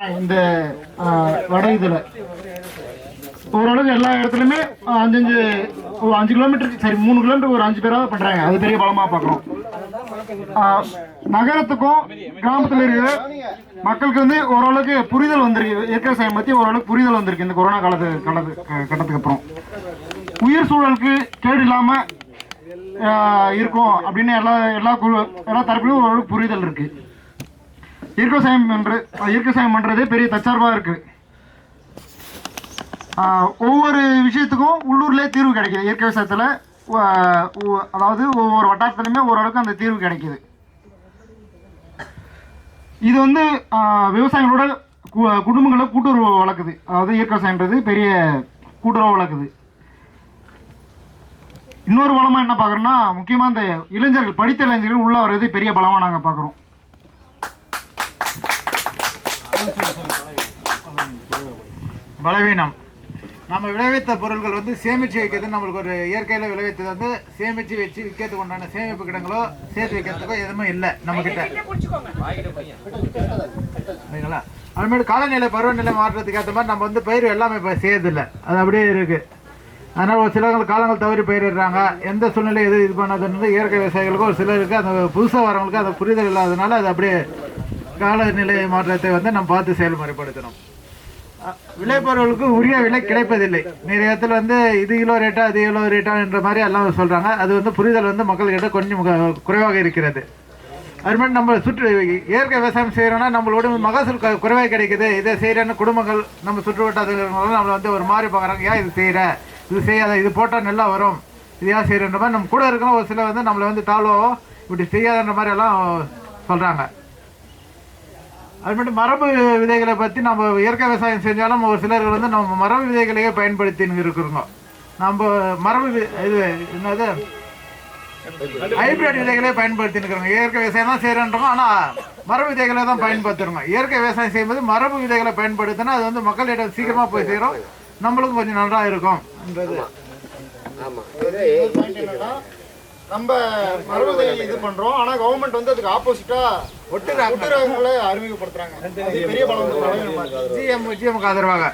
இந்த வட இதுல. ஓரளவுக்கு எல்லா இடத்துலையுமே அஞ்சஞ்சு ஒரு அஞ்சு கிலோமீட்டருக்கு சரி மூணு கிலோமீட்டர் ஒரு அஞ்சு பேராவது பண்றாங்க. அது பெரிய பலமா பார்க்குறோம் நகரத்துக்கும் கிராமத்தில் இருக்கிற மக்களுக்கு வந்து ஓரளவுக்கு புரிதல் வந்திருக்கு. இயற்கை விவசாயம் பற்றி ஓரளவுக்கு புரிதல் வந்திருக்கு இந்த கொரோனா காலத்து காலத்து க- கட்டத்துக்கு அப்புறம். உயிர் சூழலுக்கு கேடு இல்லாமல் இருக்கும் அப்படின்னு எல்லா எல்லா குழு எல்லா தரப்புலையும் ஓரளவுக்கு புரிதல் இருக்கு. இயற்கை சாயம் பண்ற இயற்கை சாயம் பண்ணுறதே பெரிய தற்சார்பாக இருக்குது ஒவ்வொரு விஷயத்துக்கும் உள்ளூர்லேயே தீர்வு கிடைக்கிது. இயற்கை விவசாயத்தில் அதாவது ஒவ்வொரு வட்டாரத்துலையுமே ஓரளவுக்கு அந்த தீர்வு கிடைக்கிது. இது வந்து விவசாயிகளோட கு- குடும்பங்களை கூட்டுறவு வளர்க்குது. அதாவது இயற்கை விவசாயன்றது பெரிய கூட்டுறவு வளர்க்குது. இன்னொரு பலமாக என்ன பார்க்குறோன்னா முக்கியமாக இந்த இளைஞர்கள் படித்த இளைஞர்கள் உள்ளே வர்றது பெரிய பலமாக நாங்கள் பார்க்குறோம். பலவீனம். நம்ம விளைவித்த பொருட்கள் வந்து சேமித்து வைக்கிறது நம்மளுக்கு ஒரு இயற்கையில் விளைவித்தது வந்து சேமித்து வச்சு விற்கிறதுக்கு உண்டான சேமிப்பு கிடங்களோ சேர்த்து வைக்கிறதுக்கோ எதுவுமே இல்லை நம்மக்கிட்ட சரிங்களா? அதுமாதிரி காலநிலை பருவநிலை மாற்றத்துக்கு ஏற்ற மாதிரி நம்ம வந்து பயிர் எல்லாமே இப்போ செய்யறதில்லை. அது அப்படியே இருக்குது அதனால் ஒரு சிலர்கள் காலங்கள் தவறி பயிரிடுறாங்க எந்த சூழ்நிலை எது இது பண்ணதுன்றது இயற்கை விவசாயிகளுக்கும் ஒரு சிலருக்கு அந்த புதுசாக வரவங்களுக்கு அந்த புரிதல் இல்லாததுனால அது அப்படியே காலநிலை மாற்றத்தை வந்து நம்ம பார்த்து செயல்முறைப்படுத்தணும். விளைபொருளுக்கு உரிய விலை கிடைப்பதில்லை. நிறைய இடத்துல வந்து இது கிலோ ரேட்டா அது கிலோ ரேட்டா என்ற மாதிரி எல்லாம் சொல்கிறாங்க அது வந்து புரிதல் வந்து மக்கள்கிட்ட கொஞ்சம் குறைவாக இருக்கிறது. அது மாதிரி நம்ம சுற்று இயற்கை விவசாயம் செய்கிறோன்னா நம்மளோட மகசூல் க- குறைவாக கிடைக்குது. இதை செய்கிறேன்னு குடும்பங்கள் நம்ம சுற்று வட்டாரங்களும் நம்மளை வந்து ஒரு மாதிரி பார்க்குறாங்க. ஏன் இது செய்கிற இது செய்யாத இது போட்டால் நல்லா வரும். இது ஏன் செய்கிறன்ற மாதிரி நம்ம கூட இருக்கிற ஒரு சிலர் வந்து நம்மளை வந்து தாழ்வோ இப்படி செய்யாதன்ற மாதிரி எல்லாம் சொல்கிறாங்க அது மட்டும் மரபு விதைகளை பற்றி நம்ம இயற்கை விவசாயம் செஞ்சாலும் ஒரு சிலர் வந்து நம்ம மரபு விதைகளையே பயன்படுத்தின்னு இருக்கிறோங்க. நம்ம மரபு இது என்னது? ஹைபிரிட் விதைகளே பயன்படுத்தின்னு இருக்கிறோங்க. இயற்கை விவசாயம் தான் செய்கிறோன்றோம் ஆனால் மரபு விதைகளை தான் பயன்படுத்துகிறோங்க இயற்கை விவசாயம் செய்யும்போது மரபு விதைகளை பயன்படுத்தினா அது வந்து மக்களிடம் சீக்கிரமாக போய் சேரும். நம்மளுக்கும் கொஞ்சம் நல்லா இருக்கும் என்றது நம்ம மரபு இது பண்றோம். ஆனா கவர்மெண்ட் வந்து அதுக்கு ஆப்போசிட்டா ஒட்டு ராக- ஒட்டு ரகங்களை அறிமுகப்படுத்துறாங்க பெரிய பலம். ஜிஎம் ஜிஎம்க்கு ஆதரவாக.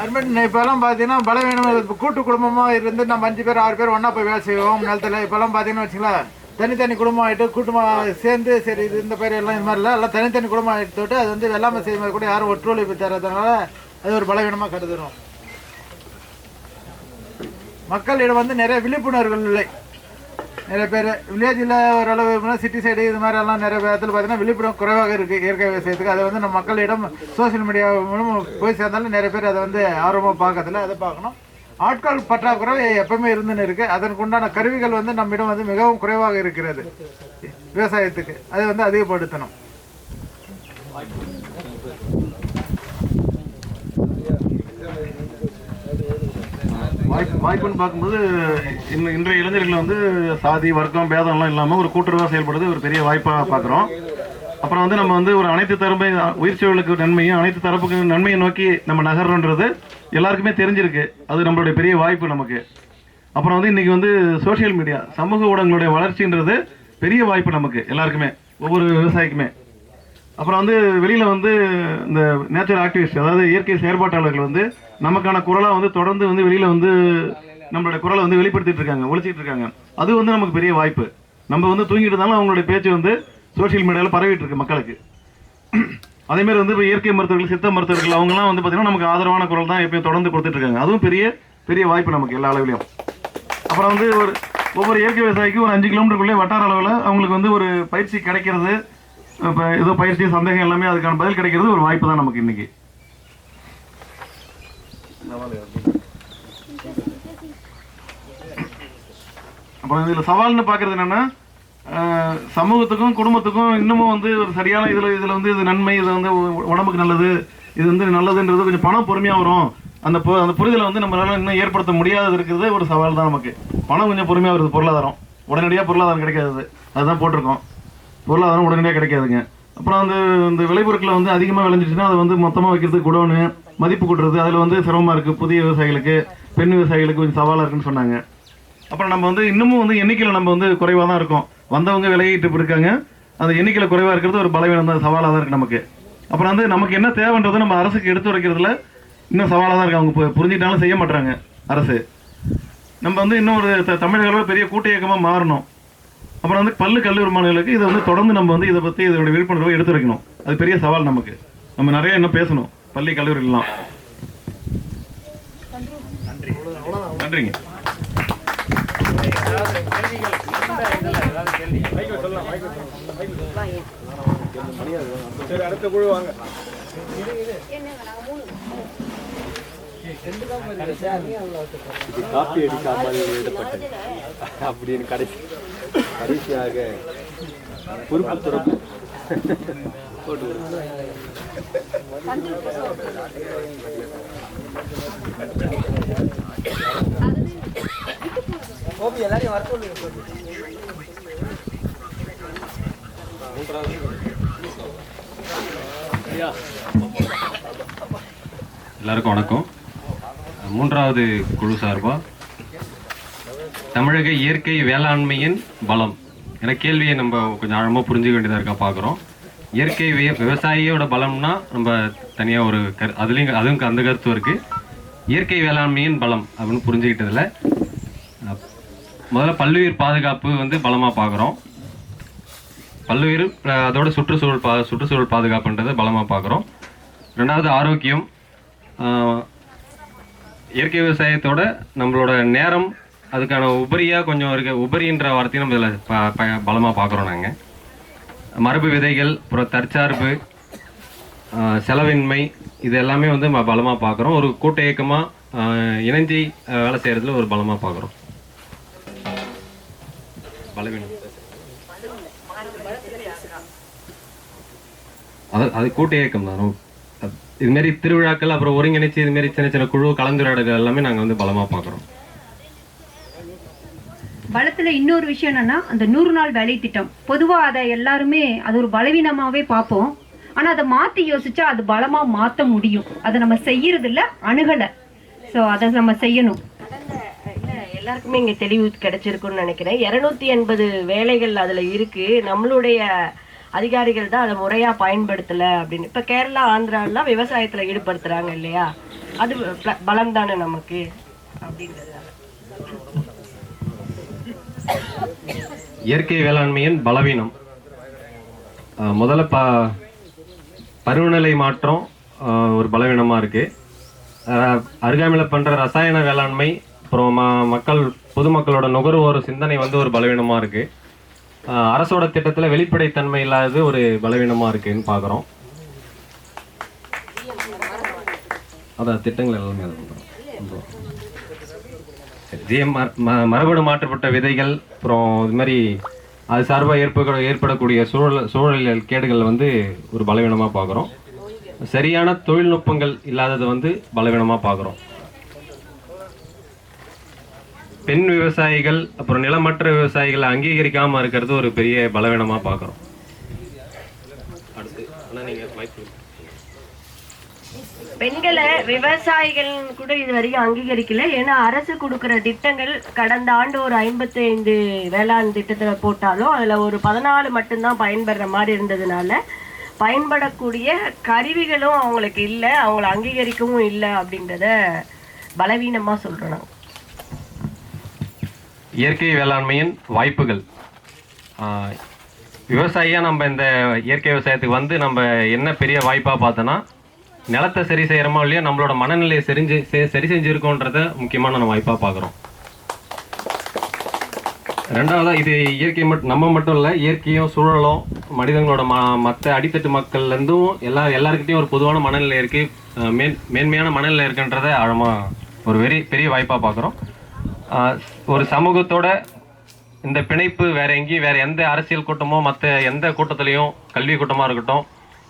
அதுமாதிரி இப்போல்லாம் பார்த்தீங்கன்னா பலவீனம் இப்போ கூட்டு குடும்பமாக இருந்து நம்ம அஞ்சு பேர் ஆறு பேர் ஒன்றா போய் வேலை செய்வோம். நிலத்தில் இப்போல்லாம் பார்த்தீங்கன்னா வச்சுங்களேன் தனித்தனி குடும்பம் ஆகிட்டு கூட்டமாக சேர்ந்து சரி இது இந்த பேர் எல்லாம் மாதிரி இல்லை. எல்லாம் தனித்தனி குடும்பம் ஆகிட்டு அது வந்து வெள்ளாமை செய்யும்போது கூட யாரும் ஒற்றுழைப்பு தர்றதுனால அது ஒரு பலவீனமாக கருதுறோம். மக்களிடம் வந்து நிறைய விழிப்புணர்வுகள் இல்லை. நிறைய பேர் வில்லேஜில் ஓரளவு சிட்டி சைடு இது மாதிரி எல்லாம் நிறைய இடத்துல பார்த்தீங்கன்னா விழிப்புணர்வு குறைவாக இருக்குது இயற்கை விவசாயத்துக்கு அதை வந்து நம்ம மக்களிடம் சோஷியல் மீடியா மூலம் போய் சேர்ந்தாலும் நிறைய பேர் அதை வந்து ஆர்வமாக பார்க்கறதில்ல. அதை பார்க்கணும். ஆட்கள் பற்றாக்குறை எப்பவுமே இருந்துன்னு இருக்குது அதற்கு உண்டான கருவிகள் வந்து நம்மிடம் வந்து மிகவும் குறைவாக இருக்கிறது. விவசாயத்துக்கு. அதை வந்து அதிகப்படுத்தணும். வாய்ப்பு வாய்ப்புன்னு பார்க்கும்போது இன்ன- இன்றைய இளைஞர்கள் வந்து சாதி வர்க்கம் பேதம்லாம் இல்லாமல் ஒரு கூட்டுறவாக செயல்படுறது ஒரு பெரிய வாய்ப்பாக பார்க்குறோம். அப்புறம் வந்து நம்ம வந்து ஒரு அனைத்து தரப்பை உயிர் சூழலுக்கு நன்மையும் அனைத்து தரப்புக்கு நன்மையை நோக்கி நம்ம நகர்றோன்றது எல்லாருக்குமே தெரிஞ்சிருக்கு. அது நம்மளுடைய பெரிய வாய்ப்பு நமக்கு. அப்புறம் வந்து இன்னைக்கு வந்து சோஷியல் மீடியா சமூக ஊடகங்களுடைய வளர்ச்சின்றது பெரிய வாய்ப்பு நமக்கு எல்லாருக்குமே ஒவ்வொரு விவசாயிக்குமே. அப்புறம் வந்து வெளியில் வந்து இந்த நேச்சுரல் ஆக்டிவிஸ்ட் அதாவது இயற்கை செயற்பாட்டாளர்கள் வந்து நமக்கான குரலாக வந்து தொடர்ந்து வந்து வெளியில் வந்து நம்மளுடைய குரலை வந்து வெளிப்படுத்திட்டு இருக்காங்க ஒழிச்சிட்டு இருக்காங்க. அது வந்து நமக்கு பெரிய வாய்ப்பு. நம்ம வந்து தூங்கிட்டு இருந்தாலும் அவங்களுடைய பேச்சு வந்து சோஷியல் மீடியாவில் பரவிட்டு இருக்கு மக்களுக்கு. அதேமாரி வந்து இப்போ இயற்கை மருத்துவர்கள் சித்த மருத்துவர்கள் அவங்கலாம் வந்து பார்த்தீங்கன்னா நமக்கு ஆதரவான குரல் தான் எப்பயும் தொடர்ந்து கொடுத்துட்டு இருக்காங்க. அதுவும் பெரிய பெரிய வாய்ப்பு நமக்கு எல்லா அளவுலையும். அப்புறம் வந்து ஒரு ஒவ்வொரு இயற்கை விவசாயிக்கும் ஒரு அஞ்சு கிலோமீட்டருக்குள்ளே வட்டார அளவில் அவங்களுக்கு வந்து ஒரு பயிற்சி கிடைக்கிறது. இப்போ ஏதோ பயிற்சி சந்தேகம் எல்லாமே அதுக்கான பதில் கிடைக்கிறது ஒரு வாய்ப்பு தான் நமக்கு இன்னைக்கு. அப்புறம் இதில் சவால்னு பார்க்கறது என்னென்னா சமூகத்துக்கும் குடும்பத்துக்கும் இன்னமும் வந்து ஒரு சரியான இதில் இதில் வந்து இது நன்மை இது வந்து உடம்புக்கு நல்லது இது வந்து நல்லதுன்றது கொஞ்சம் பணம் பொறுமையாக வரும். அந்த பொ- அந்த புரிதலை வந்து நம்மளால இன்னும் ஏற்படுத்த முடியாதது இருக்கிறது ஒரு சவால் தான் நமக்கு. பணம் கொஞ்சம் பொறுமையாக வருது பொருளாதாரம். உடனடியாக பொருளாதாரம் கிடைக்காது அதுதான் போட்டிருக்கோம். பொருளாதாரம் உடனடியாக கிடைக்காதுங்க. அப்புறம் அந்த இந்த விளைபொருட்களை வந்து அதிகமாக விளைஞ்சிச்சுன்னா அதை வந்து மொத்தமாக வைக்கிறதுக்கு குடோனு மதிப்பு கூட்டுறது அதில் வந்து சிரமமாக இருக்குது புதிய விவசாயிகளுக்கு பெண் விவசாயிகளுக்கு கொஞ்சம் சவாலாக இருக்குன்னு சொன்னாங்க. அப்புறம் நம்ம வந்து இன்னமும் வந்து எண்ணிக்கையில் நம்ம வந்து குறைவாக தான் இருக்கோம். வந்தவங்க விலகிட்டு இருக்காங்க அந்த எண்ணிக்கையில் குறைவாக இருக்கிறது ஒரு பலவீனம் தான் சவாலாக தான் இருக்குது நமக்கு. அப்புறம் வந்து நமக்கு என்ன தேவைன்றது நம்ம அரசுக்கு எடுத்து வைக்கிறதுல இன்னும் சவாலாக தான் இருக்குது அவங்க பு- புரிஞ்சுக்கிட்டாலும் செய்ய மாட்டுறாங்க அரசு. நம்ம வந்து இன்னும் ஒரு த- தமிழர்களோட பெரிய கூட்ட இயக்கமாக மாறணும். அப்புறம் வந்து பல்லு கல்லூரி மாணவர்களுக்கு இதை வந்து தொடர்ந்து நம்ம வந்து இதை பற்றி இதோட விழிப்புணர்வை எடுத்து வைக்கணும் அது பெரிய சவால் நமக்கு. நம்ம நிறைய இன்னும் பேசணும். பள்ளி கல்லூரிலாம் நன்றிங்க. காப்பி அடிக்காமல் எழுதப்பட்டது அப்படின்னு கடைசி கடைசியாக பொறுப்பு துறப்பு போட்டு. எல்லாருக்கும் வணக்கம் மூன்றாவது குழு சார்பா தமிழக இயற்கை வேளாண்மையின் பலம். என கேள்வியை நம்ம கொஞ்சம் ஆழமாக புரிஞ்சுக்க வேண்டியதாக இருக்கா பார்க்குறோம் இயற்கை விவசாயியோட பலம்னா நம்ம தனியாக ஒரு கரு அதுலேயும் அதுவும் அந்த கருத்து இருக்குது இயற்கை வேளாண்மையின் பலம் அப்படின்னு புரிஞ்சுக்கிட்டதில் முதல்ல பல்லுயிர் பாதுகாப்பு வந்து பலமாக பார்க்குறோம் பல்லுயிர் அதோட சுற்றுச்சூழல் பா சுற்றுச்சூழல் பாதுகாப்புன்றதை பலமாக பார்க்குறோம் ரெண்டாவது ஆரோக்கியம் இயற்கை விவசாயத்தோட நம்மளோட நேரம் அதுக்கான உபரியாக கொஞ்சம் இருக்க. உபரின்ற வார்த்தையும் நம்ம இதில் ப ப பலமாக பார்க்குறோம் நாங்கள் மரபு விதைகள் அப்புறம் தற்சார்பு செலவின்மை இது எல்லாமே வந்து பலமாக பார்க்குறோம். ஒரு கூட்ட இயக்கமாக இணைஞ்சி வேலை செய்கிறதுல ஒரு பலமாக பார்க்குறோம். பலவீனம். அது அது கூட்ட இயக்கம் தான். இதுமாரி திருவிழாக்கள் அப்புறம் ஒருங்கிணைச்சு இதுமாரி சின்ன சின்ன குழு கலந்துரையாடல்கள் எல்லாமே நாங்கள் வந்து பலமாக பார்க்குறோம். பலத்தில் இன்னொரு விஷயம் என்னென்னா அந்த நூறு நாள் வேலை திட்டம். பொதுவாக அதை எல்லாருமே அது ஒரு பலவீனமாகவே பார்ப்போம். ஆனால் அதை மாற்றி யோசிச்சா அது பலமாக மாற்ற முடியும். அதை நம்ம செய்யறதில்ல அணுகலை. ஸோ அதை நம்ம செய்யணும். எல்லாருக்குமே இங்கே தெளிவு கிடைச்சிருக்கும்னு நினைக்கிறேன். இரநூத்தி எண்பது வேலைகள் அதில் இருக்கு. நம்மளுடைய அதிகாரிகள் தான் அதை முறையாக பயன்படுத்தலை அப்படின்னு. இப்போ கேரளா ஆந்திராலாம் விவசாயத்தில் ஈடுபடுத்துறாங்க இல்லையா? அது பலம் தானே நமக்கு? அப்படின்றது இயற்கை வேளாண்மையின் பலவீனம். முதல்ல ப பருவநிலை மாற்றம் ஒரு பலவீனமாக இருக்குது அருகாமையில் பண்ணுற ரசாயன வேளாண்மை அப்புறம் ம மக்கள் பொதுமக்களோட நுகர்வோர் சிந்தனை வந்து ஒரு பலவீனமாக இருக்குது அரசோட திட்டத்தில் வெளிப்படைத்தன்மை இல்லாதது ஒரு பலவீனமாக இருக்குன்னு பார்க்குறோம் அதான் திட்டங்கள் எல்லாமே அது பண்ணுறோம் இதே மரபணு மாற்றப்பட்ட விதைகள் அப்புறம் இது மாதிரி அது சார்பாக ஏற்பட ஏற்படக்கூடிய சூழல் சூழலியல் கேடுகள் வந்து ஒரு பலவீனமாக பார்க்குறோம் சரியான தொழில்நுட்பங்கள் இல்லாதது வந்து பலவீனமாக பார்க்குறோம் பெண் விவசாயிகள் அப்புறம் நிலமற்ற விவசாயிகளை அங்கீகரிக்காமல் இருக்கிறது ஒரு பெரிய பலவீனமாக பார்க்குறோம் அடுத்து ஆனால் நீங்கள் வாய்ப்பு பெண்களை விவசாயிகள் கூட இது வரைக்கும் அங்கீகரிக்கல. ஏன்னா அரசு கொடுக்குற திட்டங்கள் கடந்த ஆண்டு ஒரு ஐம்பத்தி ஐந்து வேளாண் திட்டத்தில் போட்டாலும் அதுல ஒரு பதினாலு மட்டும்தான் பயன்படுற மாதிரி இருந்ததுனால பயன்படக்கூடிய கருவிகளும் அவங்களுக்கு இல்லை அவங்கள அங்கீகரிக்கவும் இல்லை அப்படின்றத பலவீனமா சொல்றோம் நாங்கள் இயற்கை வேளாண்மையின் வாய்ப்புகள். விவசாயியாக நம்ம இந்த இயற்கை விவசாயத்துக்கு வந்து நம்ம என்ன பெரிய வாய்ப்பாக பார்த்தோன்னா நிலத்தை சரி செய்கிறோமோ இல்லையோ நம்மளோட மனநிலையை செரிஞ்சு செ- சரி செஞ்சுருக்கோன்றத முக்கியமான நம்ம வாய்ப்பாக பார்க்குறோம். ரெண்டாவதாக இது இயற்கை மட்டும் நம்ம மட்டும் இல்லை இயற்கையும் சூழலும் மனிதங்களோட ம மற்ற அடித்தட்டு மக்கள்லேருந்தும் எல்லா எல்லாருக்கிட்டையும் ஒரு பொதுவான மனநிலை இருக்குது மேன் மேன்மையான மனநிலை இருக்குன்றத ஆழமாக ஒரு வெரி பெரிய வாய்ப்பாக பார்க்குறோம். ஒரு சமூகத்தோட இந்த பிணைப்பு வேற எங்கேயும் வேற எந்த அரசியல் கூட்டமோ மற்ற எந்த கூட்டத்திலையும் கல்வி கூட்டமாக இருக்கட்டும்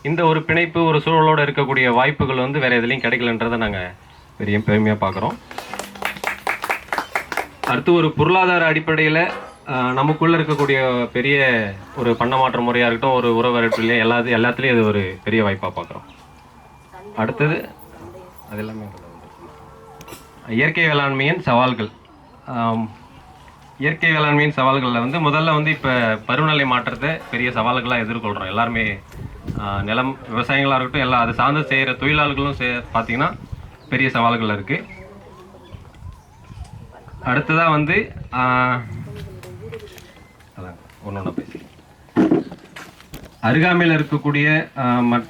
இந்த ஒரு பிணைப்பு ஒரு சூழலோட இருக்கக்கூடிய வாய்ப்புகள் வந்து வேற எதுலையும் கிடைக்கலன்றதை நாங்கள் பெரிய பெருமையாக பார்க்குறோம். அடுத்து ஒரு பொருளாதார அடிப்படையில் நமக்குள்ள இருக்கக்கூடிய பெரிய ஒரு பண்டமாற்ற முறையாக இருக்கட்டும் ஒரு உறவரப்புலையும் எல்லா எல்லாத்துலேயும் இது ஒரு பெரிய வாய்ப்பாக பார்க்குறோம். அடுத்தது அது எல்லாமே இயற்கை வேளாண்மையின் சவால்கள். இயற்கை வேளாண்மையின் சவால்களில் வந்து முதல்ல வந்து இப்போ பருவநிலை மாற்றத்தை பெரிய சவால்களாக எதிர்கொள்கிறோம் எல்லாருமே நிலம் விவசாயிகளாக இருக்கட்டும் எல்லாம் அதை சார்ந்து செய்கிற தொழிலாளர்களும் சே பார்த்தீங்கன்னா பெரிய சவால்கள் இருக்குது அடுத்ததாக வந்து ஒன்று ஒன்று பேசி. அருகாமையில் இருக்கக்கூடிய ஆஹ், மட்-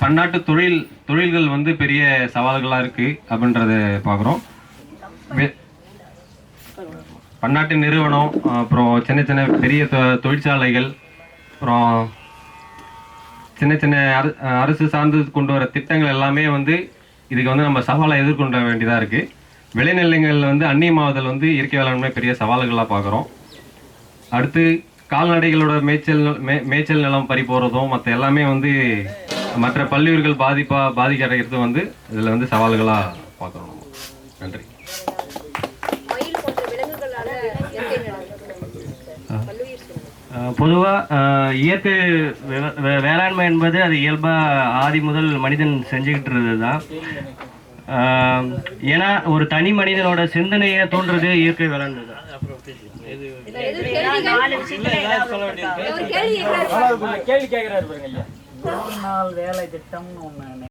பன்னாட்டு தொழில் தொழில்கள் வந்து பெரிய சவால்களாக இருக்குது அப்படின்றத பார்க்குறோம் பன்னாட்டு நிறுவனம் அப்புறம் சின்ன சின்ன பெரிய தொ- தொழிற்சாலைகள் அப்புறம் சின்ன சின்ன அரு அரசு சார்ந்து கொண்டு வர திட்டங்கள் எல்லாமே வந்து இதுக்கு வந்து நம்ம சவாலை எதிர்கொள்ள வேண்டியதாக இருக்குது விளைநிலங்கள் வந்து அந்நியமாவதல் வந்து இயற்கை வேளாண்மை பெரிய சவால்களாக பார்க்குறோம் அடுத்து கால்நடைகளோட மேய்ச்சல் மே மேய்ச்சல் நிலம் பறி போகிறதும் மற்ற எல்லாமே வந்து மற்ற பல்லுயிர்கள் பாதிப்பாக பாதிக்கிறது வந்து இதில் வந்து சவால்களாக பார்க்குறோம் நன்றி. பொதுவாக இயற்கை வே- வே- வேளாண்மை என்பது அது இயல்பாக ஆதி முதல் மனிதன் செஞ்சுக்கிட்டு இருந்தது தான் ஏன்னா ஒரு தனி மனிதனோட சிந்தனையை தோன்றது இயற்கை வேளாண்மை தான்? கேள்வி கேட்கிறாரு நாள் வேலை திட்டம்னு ஒன்று